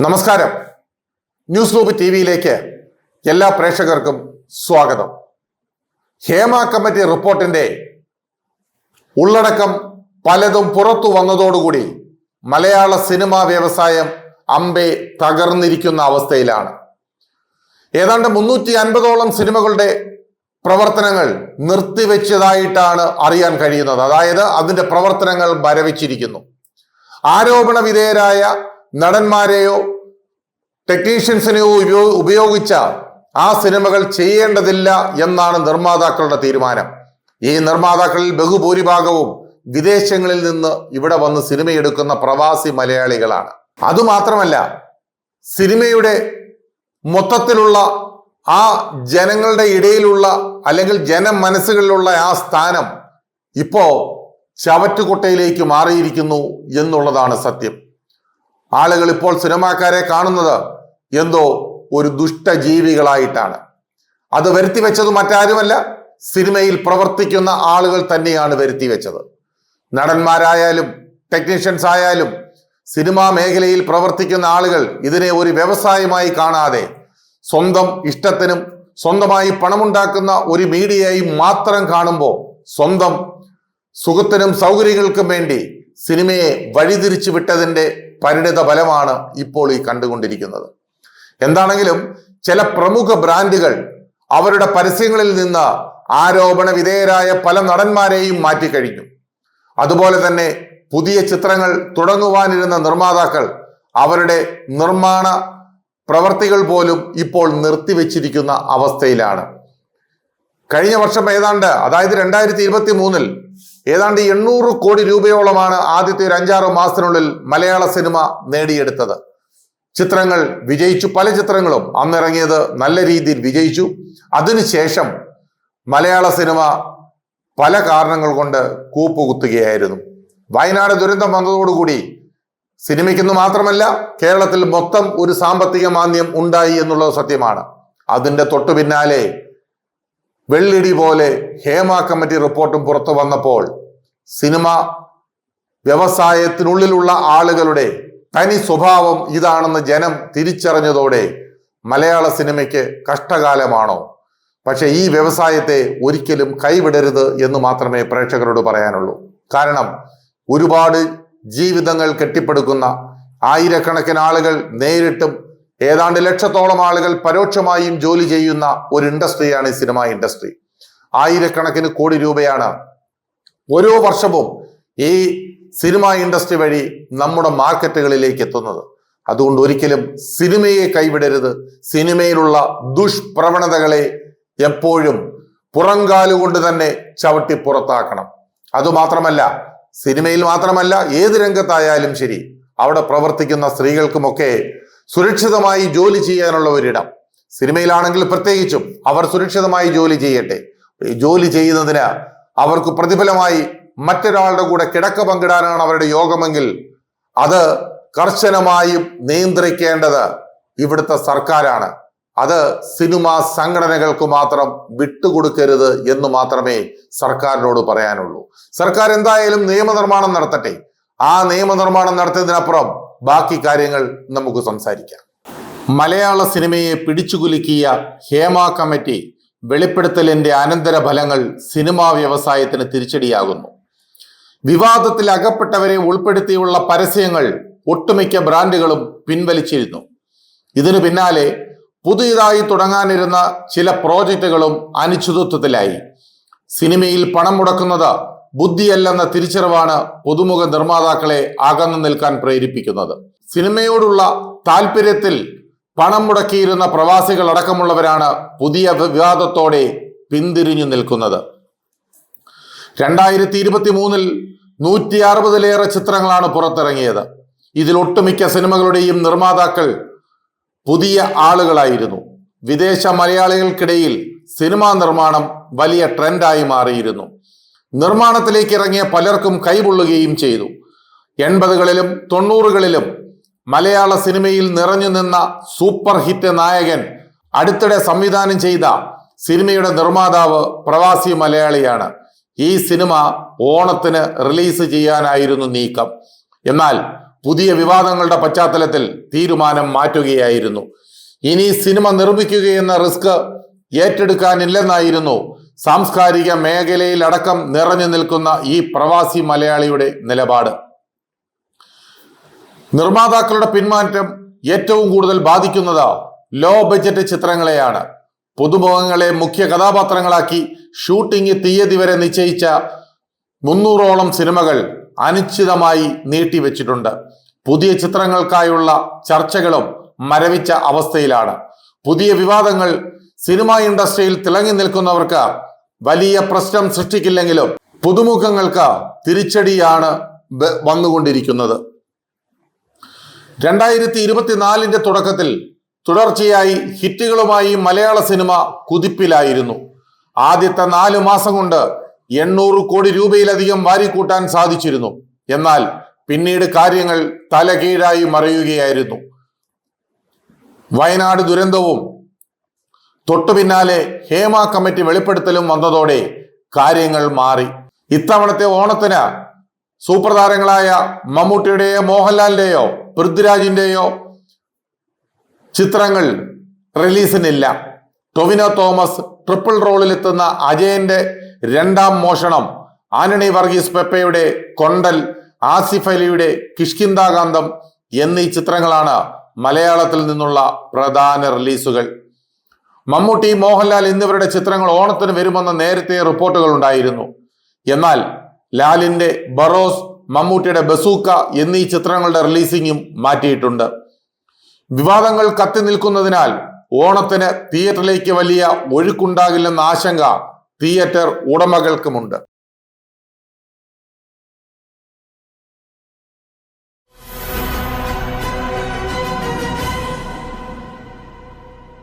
നമസ്കാരം. News lube T വിയിലേക്ക് എല്ലാ പ്രേക്ഷകർക്കും സ്വാഗതം. ഹേമ കമ്മിറ്റി റിപ്പോർട്ടിന്റെ ഉള്ളടക്കം പലതും പുറത്തു വന്നതോടുകൂടി മലയാള സിനിമാ വ്യവസായം അമ്പെ തകർന്നിരിക്കുന്ന അവസ്ഥയിലാണ്. ഏതാണ്ട് മുന്നൂറ്റി അൻപതോളം സിനിമകളുടെ പ്രവർത്തനങ്ങൾ നിർത്തിവെച്ചതായിട്ടാണ് അറിയാൻ കഴിയുന്നത്. അതായത് അതിന്റെ പ്രവർത്തനങ്ങൾ മരവിച്ചിരിക്കുന്നു ആരോപണ വിധേയരായ നടന്മാരെയോ ടെക്നീഷ്യൻസിനെയോ ഉപയോ- ഉപയോഗിച്ച ആ സിനിമകൾ ചെയ്യേണ്ടതില്ല എന്നാണ് നിർമ്മാതാക്കളുടെ തീരുമാനം. ഈ നിർമ്മാതാക്കളിൽ ബഹുഭൂരിഭാഗവും വിദേശങ്ങളിൽ നിന്ന് ഇവിടെ വന്ന് സിനിമയെടുക്കുന്ന പ്രവാസി മലയാളികളാണ്. അതുമാത്രമല്ല സിനിമയുടെ മൊത്തത്തിലുള്ള ആ ജനങ്ങളുടെ ഇടയിലുള്ള അല്ലെങ്കിൽ ജനമനസ്സുകളിലുള്ള ആ സ്ഥാനം ഇപ്പോ ചവറ്റുകുട്ടയിലേക്ക് മാറിയിരിക്കുന്നു എന്നുള്ളതാണ് സത്യം. ആളുകൾ ഇപ്പോൾ സിനിമാക്കാരെ കാണുന്നത് എന്തോ ഒരു ദുഷ്ടജീവികളായിട്ടാണ്. അത് വരുത്തി വെച്ചത് മറ്റാരുമല്ല സിനിമയിൽ പ്രവർത്തിക്കുന്ന ആളുകൾ തന്നെയാണ് വരുത്തി വെച്ചത്. നടന്മാരായാലും ടെക്നീഷ്യൻസ് ആയാലും സിനിമാ മേഖലയിൽ പ്രവർത്തിക്കുന്ന ആളുകൾ ഇതിനെ ഒരു വ്യവസായമായി കാണാതെ സ്വന്തം ഇഷ്ടത്തിനും സ്വന്തമായി പണമുണ്ടാക്കുന്ന ഒരു മീഡിയയായി മാത്രം കാണുമ്പോൾ സ്വന്തം സുഖത്തിനും സൗകര്യങ്ങൾക്കും വേണ്ടി സിനിമയെ വഴിതിരിച്ചു വിട്ടതിന്റെ പരിണിത ഫലമാണ് ഇപ്പോൾ ഈ കണ്ടുകൊണ്ടിരിക്കുന്നത്. എന്താണെങ്കിലും ചില പ്രമുഖ ബ്രാൻഡുകൾ അവരുടെ പരസ്യങ്ങളിൽ നിന്ന് ആരോപണ വിധേയരായ പല നടന്മാരെയും മാറ്റിക്കഴിഞ്ഞു. അതുപോലെ തന്നെ പുതിയ ചിത്രങ്ങൾ തുടങ്ങുവാനിരുന്ന നിർമ്മാതാക്കൾ അവരുടെ നിർമ്മാണ പ്രവർത്തികൾ പോലും ഇപ്പോൾ നിർത്തിവെച്ചിരിക്കുന്ന അവസ്ഥയിലാണ്. കഴിഞ്ഞ വർഷം ഏതാണ്ട് അതായത് രണ്ടായിരത്തി ഇരുപത്തി മൂന്നിൽ ഏതാണ്ട് എണ്ണൂറ് കോടി രൂപയോളമാണ് ആദ്യത്തെ ഒരു അഞ്ചാറ് മാസത്തിനുള്ളിൽ മലയാള സിനിമ നേടിയെടുത്തത്. ചിത്രങ്ങൾ വിജയിച്ചു. പല ചിത്രങ്ങളും അന്നിറങ്ങിയത് നല്ല രീതിയിൽ വിജയിച്ചു. അതിനുശേഷം മലയാള സിനിമ പല കാരണങ്ങൾ കൊണ്ട് കൂപ്പുകുത്തുകയായിരുന്നു. വയനാട് ദുരന്തം വന്നതോടുകൂടി സിനിമയ്ക്കെന്ന് മാത്രമല്ല കേരളത്തിൽ മൊത്തം ഒരു സാമ്പത്തിക മാന്ദ്യം ഉണ്ടായി എന്നുള്ളത് സത്യമാണ്. അതിന്റെ തൊട്ടു പിന്നാലെ വെള്ളിടി പോലെ ഹേമ കമ്മിറ്റി റിപ്പോർട്ടും പുറത്തു വന്നപ്പോൾ സിനിമ വ്യവസായത്തിനുള്ളിലുള്ള ആളുകളുടെ തനി സ്വഭാവം ഇതാണെന്ന് ജനം തിരിച്ചറിഞ്ഞതോടെ മലയാള സിനിമയ്ക്ക് കഷ്ടകാലമാണോ? പക്ഷെ ഈ വ്യവസായത്തെ ഒരിക്കലും കൈവിടരുത് എന്ന് മാത്രമേ പ്രേക്ഷകരോട് പറയാനുള്ളൂ. കാരണം ഒരുപാട് ജീവിതങ്ങൾ കെട്ടിപ്പടുക്കുന്ന ആയിരക്കണക്കിന് ആളുകൾ നേരിട്ടും ഏതാണ്ട് ലക്ഷത്തോളം ആളുകൾ പരോക്ഷമായും ജോലി ചെയ്യുന്ന ഒരു ഇൻഡസ്ട്രിയാണ് ഈ സിനിമ ഇൻഡസ്ട്രി. ആയിരക്കണക്കിന് കോടി രൂപയാണ് ഓരോ വർഷവും ഈ സിനിമ ഇൻഡസ്ട്രി വഴി നമ്മുടെ മാർക്കറ്റുകളിലേക്ക് എത്തുന്നത്. അതുകൊണ്ട് ഒരിക്കലും സിനിമയെ കൈവിടരുത്. സിനിമയിലുള്ള ദുഷ്പ്രവണതകളെ എപ്പോഴും പുറംകാലുകൊണ്ട് തന്നെ ചവിട്ടി പുറത്താക്കണം. അതുമാത്രമല്ല സിനിമയിൽ മാത്രമല്ല ഏത് രംഗത്തായാലും ശരി അവിടെ പ്രവർത്തിക്കുന്ന സ്ത്രീകൾക്കുമൊക്കെ സുരക്ഷിതമായി ജോലി ചെയ്യാനുള്ള ഒരിടം സിനിമയിലാണെങ്കിൽ പ്രത്യേകിച്ചും അവർ സുരക്ഷിതമായി ജോലി ചെയ്യട്ടെ. ജോലി ചെയ്യുന്നതിന് അവർക്ക് പ്രതിഫലമായി മറ്റൊരാളുടെ കൂടെ കിടക്ക പങ്കിടാനാണ് അവരുടെ യോഗമെങ്കിൽ അത് കർശനമായും നിയന്ത്രിക്കേണ്ടത് ഇവിടുത്തെ സർക്കാരാണ്. അത് സിനിമാ സംഘടനകൾക്ക് മാത്രം വിട്ടുകൊടുക്കരുത് എന്ന് മാത്രമേ സർക്കാരിനോട് പറയാനുള്ളൂ. സർക്കാർ എന്തായാലും നിയമനിർമ്മാണം നടത്തട്ടെ. ആ നിയമനിർമ്മാണം നടത്തിയതിനപ്പുറം ബാക്കി കാര്യങ്ങൾ നമുക്ക് സംസാരിക്കാം. മലയാള സിനിമയെ പിടിച്ചുകുലുക്കിയ ഹേമ കമ്മിറ്റി വെളിപ്പെടുത്തലിന്റെ അനന്തര ഫലങ്ങൾ സിനിമാ വ്യവസായത്തിന് തിരിച്ചടിയാകുന്നു. വിവാദത്തിൽ അകപ്പെട്ടവരെ ഉൾപ്പെടുത്തിയുള്ള പരസ്യങ്ങൾ ഒട്ടുമിക്ക ബ്രാൻഡുകളും പിൻവലിച്ചിരുന്നു. ഇതിനു പിന്നാലെ പുതിയതായി തുടങ്ങാനിരുന്ന ചില പ്രോജക്റ്റുകളും അനിശ്ചിതത്വത്തിലായി. സിനിമയിൽ പണം മുടക്കുന്നത് ബുദ്ധിയല്ലെന്ന തിരിച്ചറിവാണ് പുതുമുഖ നിർമ്മാതാക്കളെ അകന്നു നിൽക്കാൻ പ്രേരിപ്പിക്കുന്നത്. സിനിമയോടുള്ള താല്പര്യത്തിൽ പണം മുടക്കിയിരുന്ന പ്രവാസികൾ അടക്കമുള്ളവരാണ് പുതിയ വിവാദത്തോടെ പിന്തിരിഞ്ഞു നിൽക്കുന്നത്. രണ്ടായിരത്തി ഇരുപത്തി മൂന്നിൽ നൂറ്റി അറുപതിലേറെ ചിത്രങ്ങളാണ് പുറത്തിറങ്ങിയത്. ഇതിൽ ഒട്ടുമിക്ക സിനിമകളുടെയും നിർമ്മാതാക്കൾ പുതിയ ആളുകളായിരുന്നു. വിദേശ മലയാളികൾക്കിടയിൽ സിനിമാ നിർമ്മാണം വലിയ ട്രെൻഡായി മാറിയിരുന്നു. നിർമ്മാണത്തിലേക്ക് ഇറങ്ങിയ പലർക്കും കൈപൊള്ളുകയും ചെയ്തു. എൺപതുകളിലും തൊണ്ണൂറുകളിലും മലയാള സിനിമയിൽ നിറഞ്ഞു നിന്ന സൂപ്പർ ഹിറ്റ് നായകൻ അടുത്തിടെ സംവിധാനം ചെയ്ത സിനിമയുടെ നിർമ്മാതാവ് പ്രവാസി മലയാളിയാണ്. ഈ സിനിമ ഓണത്തിന് റിലീസ് ചെയ്യാനായിരുന്നു നീക്കം. എന്നാൽ പുതിയ വിവാദങ്ങളുടെ പശ്ചാത്തലത്തിൽ തീരുമാനം മാറ്റുകയായിരുന്നു. ഇനി സിനിമ നിർമ്മിക്കുകയെന്ന റിസ്ക് ഏറ്റെടുക്കാനില്ലെന്നായിരുന്നു സാംസ്കാരിക മേഖലയിലടക്കം നിറഞ്ഞു നിൽക്കുന്ന ഈ പ്രവാസി മലയാളിയുടെ നിലപാട്. നിർമ്മാതാക്കളുടെ പിന്മാറ്റം ഏറ്റവും കൂടുതൽ ബാധിക്കുന്നത് ലോ ബജറ്റ് ചിത്രങ്ങളെയാണ്. പുതുമുഖങ്ങളെ മുഖ്യ കഥാപാത്രങ്ങളാക്കി ഷൂട്ടിംഗ് തീയതി വരെ നിശ്ചയിച്ച മുന്നൂറോളം സിനിമകൾ അനിശ്ചിതമായി നീട്ടിവെച്ചിട്ടുണ്ട്. പുതിയ ചിത്രങ്ങൾക്കായുള്ള ചർച്ചകളും മരവിച്ച അവസ്ഥയിലാണ്. പുതിയ വിവാദങ്ങൾ സിനിമാ ഇൻഡസ്ട്രിയിൽ തിളങ്ങി നിൽക്കുന്നവർക്ക് വലിയ പ്രശ്നം സൃഷ്ടിക്കില്ലെങ്കിലും പുതുമുഖങ്ങൾക്ക് തിരിച്ചടിയാണ് വന്നുകൊണ്ടിരിക്കുന്നത്. രണ്ടായിരത്തി ഇരുപത്തിനാലിന്റെ തുടക്കത്തിൽ തുടർച്ചയായി ഹിറ്റുകളുമായി മലയാള സിനിമ കുതിപ്പിലായിരുന്നു. ആദ്യത്തെ നാലു മാസം കൊണ്ട് എണ്ണൂറ് കോടി രൂപയിലധികം വാരിക്കൂട്ടാൻ സാധിച്ചിരുന്നു. എന്നാൽ പിന്നീട് കാര്യങ്ങൾ തലകീഴായി മറയുകയായിരുന്നു. വയനാട് ദുരന്തവും തൊട്ടു പിന്നാലെ ഹേമ കമ്മിറ്റി വെളിപ്പെടുത്തലും വന്നതോടെ കാര്യങ്ങൾ മാറി. ഇത്തവണത്തെ ഓണത്തിന് സൂപ്പർ താരങ്ങളായ മമ്മൂട്ടിയുടെയോ മോഹൻലാലിന്റെയോ പൃഥ്വിരാജിന്റെയോ ചിത്രങ്ങൾ റിലീസിനില്ല. ടൊവിനോ തോമസ് ട്രിപ്പിൾ റോളിലെത്തുന്ന അജയന്റെ രണ്ടാം മോഷണം ആന്റണി വർഗീസ് പെപ്പയുടെ കൊണ്ടൽ ആസിഫ് അലിയുടെ കിഷ്കിന്താകാന്തം എന്നീ ചിത്രങ്ങളാണ് മലയാളത്തിൽ നിന്നുള്ള പ്രധാന റിലീസുകൾ. മമ്മൂട്ടി മോഹൻലാൽ എന്നിവരുടെ ചിത്രങ്ങൾ ഓണത്തിന് വരുമെന്ന നേരത്തെ റിപ്പോർട്ടുകൾ ഉണ്ടായിരുന്നു. എന്നാൽ ലാലിന്റെ ബറോസ് മമ്മൂട്ടിയുടെ ബസൂക്ക എന്നീ ചിത്രങ്ങളുടെ റിലീസിംഗും മാറ്റിയിട്ടുണ്ട്. വിവാദങ്ങൾ കത്തി നിൽക്കുന്നതിനാൽ ഓണത്തിന് തിയേറ്ററിലേക്ക് വലിയ ഒഴുക്കുണ്ടാകില്ലെന്ന ആശങ്ക തിയേറ്റർ ഉടമകൾക്കുമുണ്ട്.